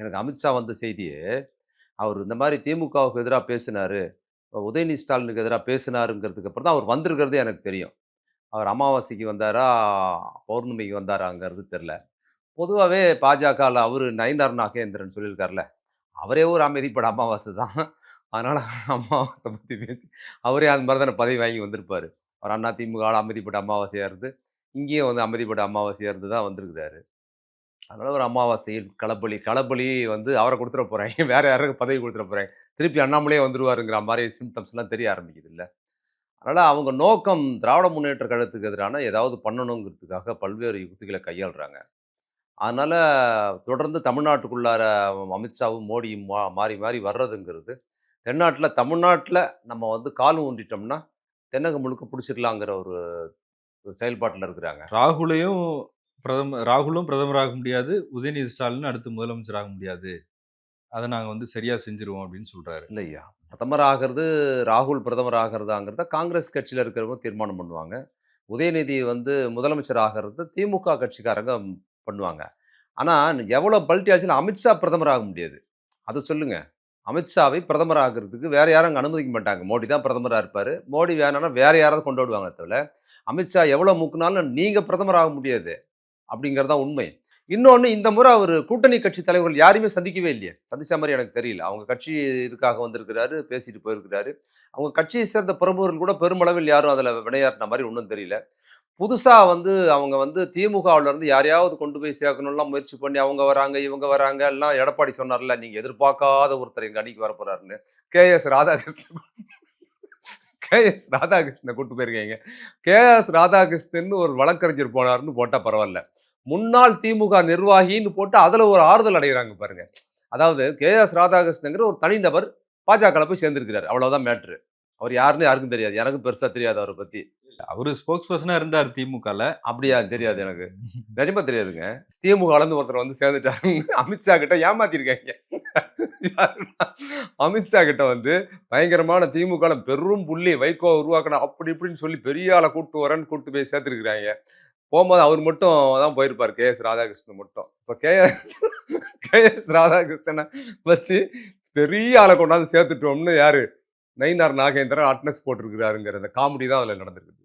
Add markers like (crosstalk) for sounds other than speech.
எனக்கு அமித்ஷா வந்த செய்தியே, அவர் இந்த மாதிரி திமுகவுக்கு எதிராக பேசினாரு. உதயநிதி ஸ்டாலினுக்கு எதிராக பேசினாருங்கிறதுக்கு அப்புறம் தான் அவர் வந்திருக்கிறதே எனக்கு தெரியும். அவர் அமாவாசைக்கு வந்தாரா, பௌர்ணமிக்கு வந்தாராங்கிறது தெரில பொதுவாகவே பாஜகவில் அவர் நயினார் நாகேந்திரன் சொல்லியிருக்கார்ல, அவரே ஒரு அமைதிப்பட அமாவாசை தான். அதனால் அமாவாசை பற்றி பேசி அவரே அது மாதிரி தானே பதவி வாங்கி வந்திருப்பார் அவர் அண்ணா திமுக அமைதிப்பட்ட அமாவாசையாக இருந்து, இங்கேயும் வந்து அமைதிப்பட அமாவாசையாக இருந்து தான் வந்திருக்கிறாரு. அதனால் ஒரு அமாவாசையில் களப்பலி களப்பலி வந்து அவரை கொடுத்துட போறாய்ங்க. (laughs) வேறு யாராவது பதவி கொடுத்துட போகிறாங்க திருப்பி அண்ணாமலையே வந்துடுவாருங்கிற மாதிரி சிம்டம்ஸ்லாம் தெரிய ஆரம்பிக்குதுல்ல. அதனால் அவங்க நோக்கம் திராவிட முன்னேற்ற கழகத்துக்கு எதிரான ஏதாவது பண்ணணுங்கிறதுக்காக பல்வேறு யுக்திகளை கையாளுறாங்க. அதனால் தொடர்ந்து தமிழ்நாட்டுக்குள்ளார அமித்ஷாவும், மோடியும் மா மாறி மாறி வர்றதுங்கிறது, தென்னாட்டில் தமிழ்நாட்டில் நம்ம வந்து கால் ஊன்றிட்டோம்னா, தென்னக முழுக்க பிடிச்சிடலாங்கிற ஒரு ஒரு இருக்கிறாங்க. ராகுலையும் பிரதம ராகுலும் பிரதமராக முடியாது. உதயநிதி ஸ்டாலின் அடுத்து முதலமைச்சர் ஆக முடியாது. அதை நாங்கள் வந்து சரியாக செஞ்சுருவோம் அப்படின்னு சொல்கிறாரு இல்லையா. பிரதமர் ஆகிறது ராகுல் பிரதமர் ஆகிறதாங்கிறத காங்கிரஸ் கட்சியில் இருக்கிறவங்க தீர்மானம் பண்ணுவாங்க. உதயநிதி வந்து முதலமைச்சர் ஆகிறது திமுக கட்சிக்காரங்க பண்ணுவாங்க. ஆனால் எவ்வளோ பல்டி ஆச்சுன்னா அமித்ஷா பிரதமர் ஆக முடியாது. அதை சொல்லுங்கள் அமித்ஷாவை பிரதமர் ஆகுறதுக்கு வேறு யாரும் அங்கே அனுமதிக்க மாட்டாங்க. மோடி தான் பிரதமராக இருப்பார் மோடி வேணாம்னா வேறு யாராவது கொண்டு வருவாங்களே தவிர, அமித்ஷா எவ்வளோ மூக்குனாலும் நீங்கள் பிரதமர் ஆக முடியாது. அப்படிங்கிறது தான் உண்மை. இன்னொன்று இந்த முறை அவர் கூட்டணி கட்சி தலைவர்கள் யாரையுமே சந்திக்கவே இல்லையே. சந்திச்ச மாதிரி எனக்கு தெரியல. அவங்க கட்சி இதுக்காக வந்திருக்கிறாரு, பேசிட்டு போயிருக்கிறாரு. அவங்க கட்சியை சேர்ந்த பிரமுகர்கள் கூட பெருமளவில் யாரும் அதில் வினையாட்டுன மாதிரி ஒன்றும் தெரியல. புதுசாக வந்து அவங்க வந்து திமுகவிலேருந்து யாரையாவது கொண்டு போய் சேர்க்கணும்லாம் முயற்சி பண்ணி அவங்க வராங்க, இவங்க வராங்க எல்லாம் எடப்பாடி சொன்னார்ல, நீங்கள் எதிர்பார்க்காத ஒருத்தர் எங்கள் அணிக்கு வரப்போறாருன்னு. K S. Radhakrishnan K S. Radhakrishnan கூட்டு போயிருக்கீங்க. K S. ராதாகிருஷ்ணன்னு ஒரு வழக்கறிஞர் போனாருன்னு போட்டா பரவால்ல. முன்னாள் திமுக நிர்வாகின்னு போட்டு அதுல ஒரு ஆறுதல் அடையறாங்க பாருங்க. அதாவது கே.எஸ். ராதாகிருஷ்ணன்ங்கிற ஒரு தனிநபர் பாஜகல போய் சேர்ந்திருக்கிறாரு. அவ்வளவுதான் மேட்டரு. அவர் யாருன்னு யாருக்கும் தெரியாது. எனக்கும் பெருசா தெரியாது அவர பத்தி. அவரு ஸ்போக்ஸ் பெர்சனா இருந்தாரு திமுகல. அப்படியா? தெரியாது எனக்கு. நிஜமா தெரியாதுங்க. திமுகல இருந்து ஒருத்தர் வந்து சேர்ந்துட்டாருன்னு அமித்ஷா கிட்ட ஏமாத்திருக்காய்ங்க. அமித்ஷா கிட்ட வந்து பயங்கரமான திமுக பெரும் புள்ளி வைகோ உருவாக்கணும் அப்படி இப்படின்னு சொல்லி பெரிய ஆளை கூட்டு வரேன்னு கூட்டு போய் சேர்த்துருக்குறாங்க. போகும்போது அவர் மட்டும் தான் போயிருப்பார் கே. எஸ். ராதாகிருஷ்ணன் மட்டும். இப்போ கே. எஸ். கே. எஸ். ராதாகிருஷ்ணனை வச்சு பெரிய ஆளை கொண்டாந்து சேர்த்துட்டோம்னு யாரு? நயினார் நாகேந்திரன் அட்னஸ் போட்டிருக்கிறாருங்கிற அந்த காமெடி தான் அதுல நடந்திருக்குது.